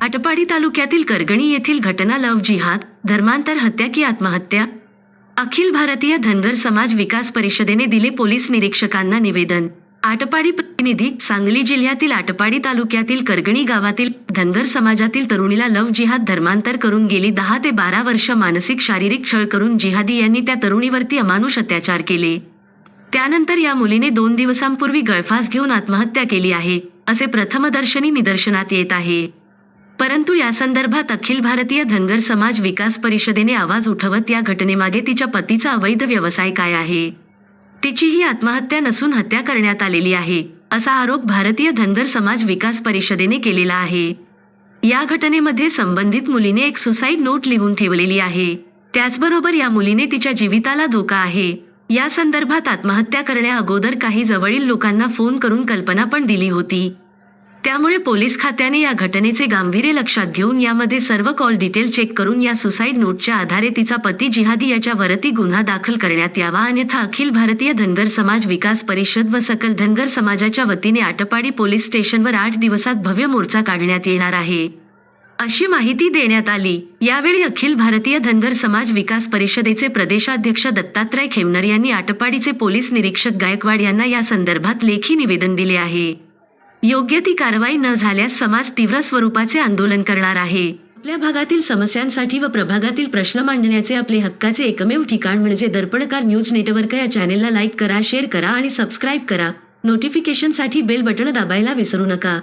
आटपाडी तालुक्यातील करगणी येथील घटना लव जिहाद धर्मांतर हत्या की आत्महत्या? अखिल भारतीय धनगर समाज विकास परिषदेने दिले पोलीस निरीक्षकांना निवेदन. आटपाडी प्रतिनिधी सांगली जिल्ह्यातील आटपाडी तालुक्यातील करगणी गावातील धनगर समाजातील तरुणीला लव जिहाद धर्मांतर करून गेली दहा ते बारा वर्ष मानसिक शारीरिक छळ करून जिहादी यांनी त्या तरुणीवरती अमानुष अत्याचार केले. त्यानंतर या मुलीने दोन दिवसांपूर्वी गळफास घेऊन आत्महत्या केली आहे असे प्रथमदर्शनी निदर्शनात येत आहे. परंतु या संदर्भात अखिल भारतीय धनगर समाज विकास परिषदेने आवाज उठवत या घटनेमागे तिच्या पतीचा अवैध व्यवसाय काय आहे? तिची ही आत्महत्या नसून हत्या करण्यात आलेली आहे असा आरोप भारतीय धनगर समाज विकास परिषदेने केलेला आहे. या घटनेमध्ये संबंधित मुलीने एक सुसाईड नोट लिहून ठेवलेली आहे. त्याचबरोबर या मुलीने तिच्या जीविताला धोका आहे. या संदर्भात आत्महत्या करण्या अगोदर काही जवळील लोकांना फोन करून कल्पना पण दिली होती. त्यामुळे पोलीस खात्याने या घटनेचे गांभीर्य लक्षात घेऊन यामध्ये सर्व कॉल डिटेल चेक करून या सुसाईड नोटच्या आधारे तिचा पती जिहादी याच्या वरती गुन्हा दाखल करण्यात यावा. अन्यथा अखिल भारतीय धनगर समाज विकास परिषद व सकल धनगर समाजाच्या वतीने आटपाडी पोलीस स्टेशनवर आठ दिवसात भव्य मोर्चा काढण्यात येणार आहे. अशी माहिती देण्यात आली. यावेळी अखिल भारतीय धनगर समाज विकास परिषदेचे प्रदेशाध्यक्ष दत्तात्रय खेमनर यांनी आटपाडीचे पोलीस निरीक्षक गायकवाड यांना या संदर्भात लेखी निवेदन दिले आहे. योग्य ती कारवाई न झाल्यास समाज तीव्र स्वरूपाचे आंदोलन करणार आहे. आपल्या भागातील समस्यांसाठी व प्रभागातील प्रश्न मांडण्याचे आपले हक्काचे एकमेव ठिकाण म्हणजे दर्पणकार न्यूज नेटवर्क या चॅनेलला लाईक करा शेअर करा आणि सबस्क्राईब करा. नोटिफिकेशनसाठी बेल बटण दाबायला विसरू नका.